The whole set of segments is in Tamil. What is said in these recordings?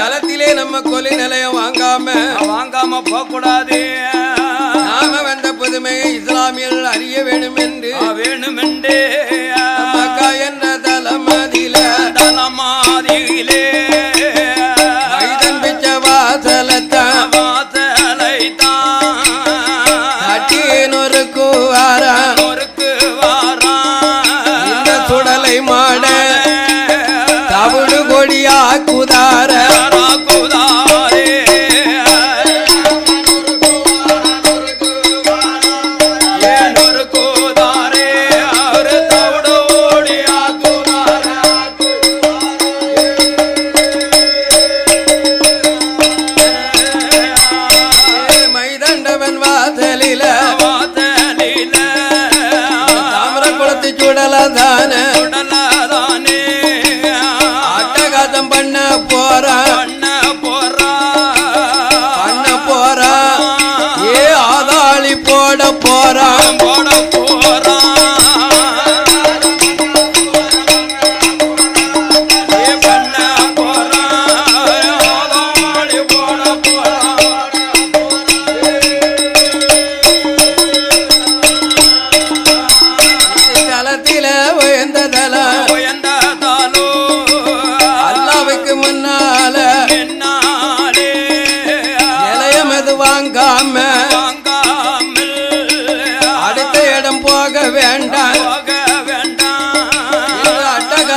தலத்திலே நம்ம கொலி நிலையம் வாங்காம வாங்காம போக கூடாது நாம வந்த புதுமையை இஸ்லாமியர்கள் அறிய வேண்டும் என்று வேணுமெண்டே மக்கா என்ன தலமதில தலமாதியிலே மைதன்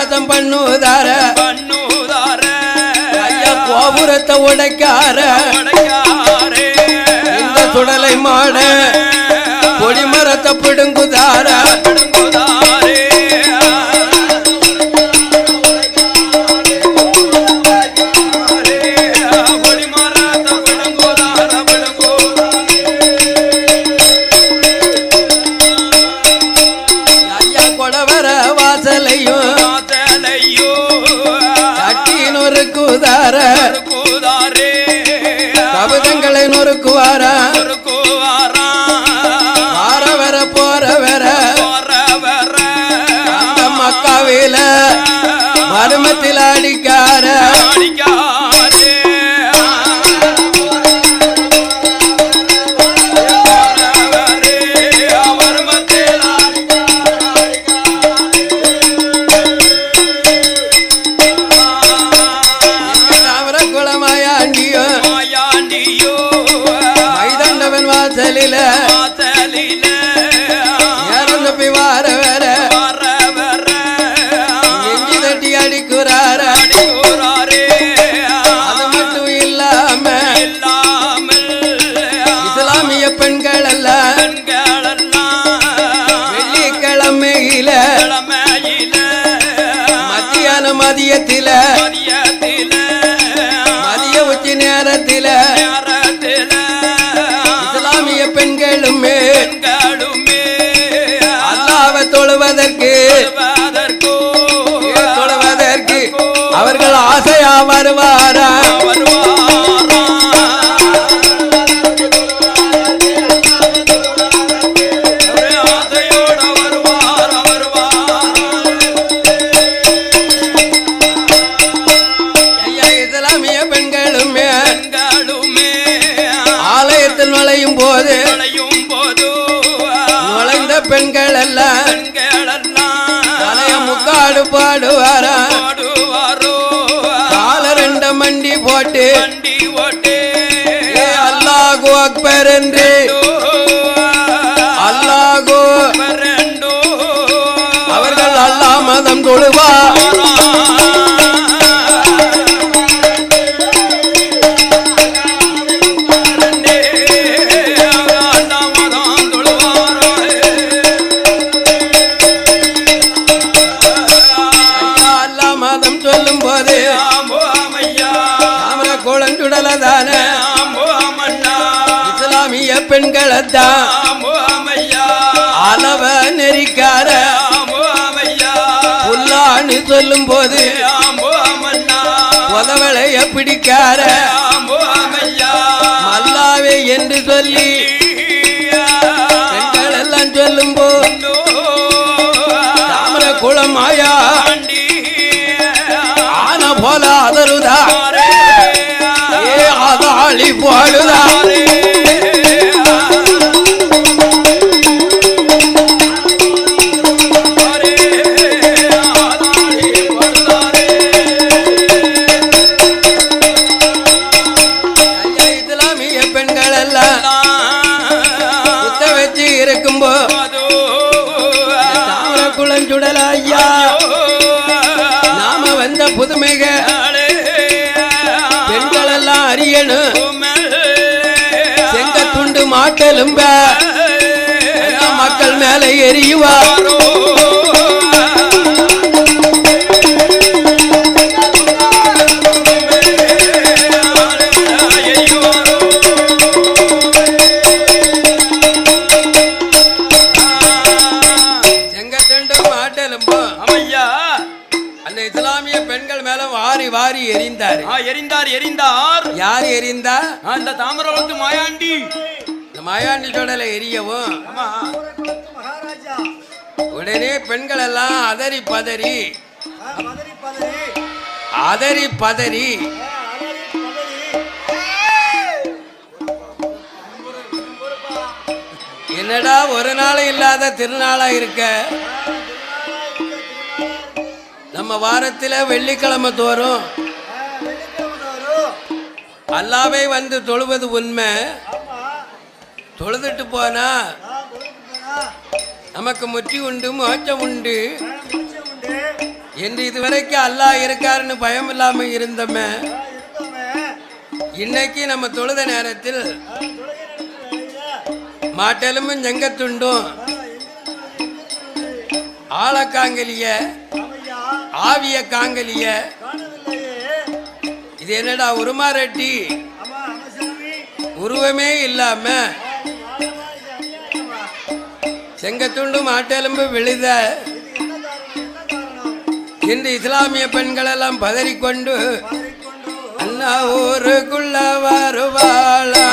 அட்டகாசம் பண்ணுவதார பண்ணுதார? ஐயா கோபுரத்தை உடைக்கார. இந்த சுடலை மாட? நொறுக்குதார. கூதாரே கபதங்களை நொறுக்குவாரா. குவாரா வார வர போற வர. அந்த மக்காவில மருமத்தில் அடிக்கார மதியத்தில. மதியத்தில. மதிய உச்சி நேரத்தில. இஸ்லாமிய பெண்களுமே அல்லாவை தொழுவதற்கு தொழுவதற்கு. அவர்கள் ஆசையா வருவாரா. பெண்கள் எல்லாம் முக்காடு பாடுவாரா? பாடுவாரோ கால ரெண்ட மண்டி போட்டு. வண்டி அல்லாஹு அக்பர் என்று. அல்லாஹு. அவர்கள் அல்லா மதம் தொழுவா. குளஞ்சுடலதான இஸ்லாமிய பெண்களைத்தான் அளவ நெறிக்கார? புல்லான்னு சொல்லும் போது உதவளைய பிடிக்கார? மல்லாவே என்று சொல்லி வந்த புதுமைக. பெண்கள் எல்லாம் அறியணும் பெண்கள் மேல வாரி வாரி எரிந்தாரு. ஆ, எரிந்தார் எரிந்தார். யார் எரிந்தா? அந்த தாமரவளத்து மாயாண்டி. மாயாண்டி சொடல எரியவும் உடனே பெண்கள் எல்லாம் அதறி பதறி. அதறி பதறி. என்னடா ஒரு நாள் இல்லாத திருநாளா இருக்க? நம்ம வாரத்துல வெள்ளிக்கிழமை தோறும். அல்லாவே வந்து தொழுவது உண்மை. தொழுதுட்டு போனா நமக்கு முற்றி உண்டு மோச்சம் உண்டு. என்று இதுவரைக்கும் அல்லாஹ் இருக்காருன்னு பயம் இல்லாம இருந்தோமே. இன்னைக்கு நம்ம தொழுத நேரத்தில் ஆ, தொழுகை மாட்டெலும்பும் செங்கத்துண்டும் ஆழக்காங்கலிய ஆவிய காங்கலிய இது என்னடா உருமாரட்டி உருவமே இல்லாம செங்கத்துண்டு மாட்டெலும்பு விழுத. இது என்று இஸ்லாமிய பெண்கள் எல்லாம் பதறிக்கொண்டு அண்ணா ஊருக்குள்ள வருவாளா?